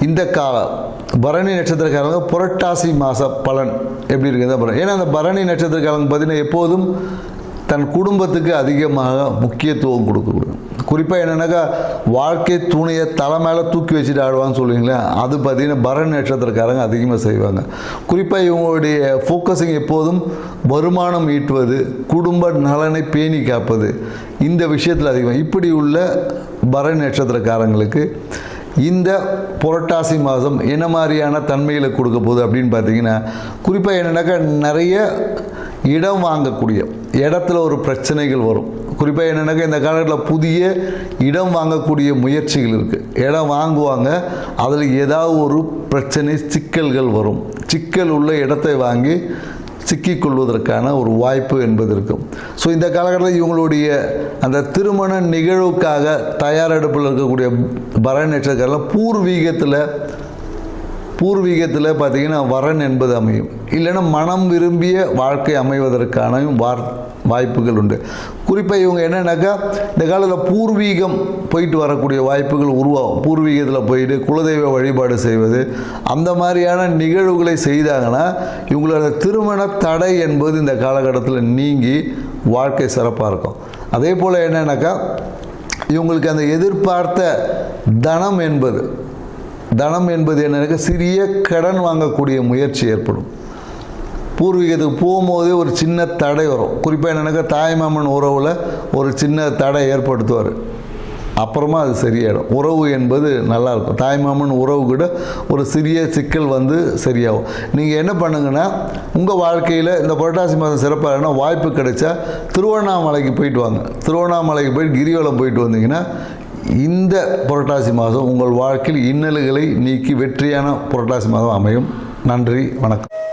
இந்த காலம் பரணி நட்சத்திரக்காரங்க புரட்டாசி மாத பலன் எப்படி இருக்குது பலன் ஏன்னா அந்த பரணி நட்சத்திரக்காரங்க பார்த்தீங்கன்னா எப்போதும் தன் குடும்பத்துக்கு அதிகமாக முக்கியத்துவம் கொடுக்கக்கூடும் குறிப்பாக என்னென்னாக்கா வாழ்க்கை துணையை தலை மேலே தூக்கி வச்சுட்டு ஆடுவான்னு சொல்லுவீங்களே அது பார்த்தீங்கன்னா பரணி நட்சத்திரக்காரங்க அதிகமாக செய்வாங்க. குறிப்பாக இவங்களுடைய ஃபோக்கஸிங் எப்போதும் வருமானம் ஈட்டுவது குடும்ப நலனை பேணி காப்பது இந்த விஷயத்தில் அதிகமாக இப்படி உள்ள பரணி நட்சத்திரக்காரங்களுக்கு இந்த புரட்டாசி மாதம் என்ன மாதிரியான தன்மைகளை கொடுக்க போகுது அப்படின்னு பார்த்தீங்கன்னா குறிப்பாக என்னென்னாக்கா நிறைய இடம் வாங்கக்கூடிய இடத்துல ஒரு பிரச்சனைகள் வரும். குறிப்பாக என்னென்னாக்கா இந்த காலகட்டத்தில் புதிய இடம் வாங்கக்கூடிய முயற்சிகள் இருக்குது இடம் வாங்குவாங்க அதில் ஏதாவது ஒரு பிரச்சனை சிக்கல்கள் வரும். சிக்கல் உள்ள இடத்தை வாங்கி சிக்கிக்கொள்வதற்கான ஒரு வாய்ப்பு என்பது இருக்கும் ஸோ இந்த காலகட்டத்தில் இவங்களுடைய அந்த திருமண நிகழ்வுக்காக தயாரெடுப்பில் இருக்கக்கூடிய பரணி பூர்வீகத்தில் பூர்வீகத்தில் பார்த்தீங்கன்னா வரன் என்பது அமையும். இல்லைன்னா மனம் விரும்பிய வாழ்க்கை அமைவதற்கான வார் வாய்ப்புகள் உண்டு. குறிப்பாக இவங்க என்னென்னாக்கா இந்த காலத்தில் பூர்வீகம் போயிட்டு வரக்கூடிய வாய்ப்புகள் உருவாகும். பூர்வீகத்தில் போயிட்டு குலதெய்வ வழிபாடு செய்வது அந்த மாதிரியான நிகழ்வுகளை செய்தாங்கன்னா இவங்களோட திருமண தடை என்பது இந்த காலகட்டத்தில் நீங்கி வாழ்க்கை சிறப்பாக இருக்கும். அதே போல் என்னன்னாக்கா இவங்களுக்கு அந்த எதிர்பார்த்த தனம் என்பது தனம் என்பது என்னன்னா? சிறிய கடன் வாங்கக்கூடிய முயற்சி ஏற்படும். பூர்வீகத்துக்கு போகும்போதே ஒரு சின்ன தடை வரும். குறிப்பாக என்னென்னாக்கா தாய்மாமன் உறவில் ஒரு சின்ன தடை ஏற்படுத்துவார். அப்புறமா அது சரியாயிடும். உறவு என்பது நல்லாயிருக்கும் தாய்மாமன் உறவு கூட ஒரு சிறிய சிக்கல் வந்து சரியாகும். நீங்கள் என்ன பண்ணுங்கன்னா உங்கள் வாழ்க்கையில் இந்த புரட்டாசி மாதம் சிறப்பாக வாய்ப்பு கிடைச்சா திருவண்ணாமலைக்கு போயிட்டு வாங்க. திருவண்ணாமலைக்கு போயிட்டு கிரிவலம் போயிட்டு வந்தீங்கன்னா இந்த புரட்டாசி மாதம் உங்கள் வாழ்க்கையில் இன்னல்களை நீக்கி வெற்றியான புரட்டாசி மாதம் அமையும். நன்றி வணக்கம்.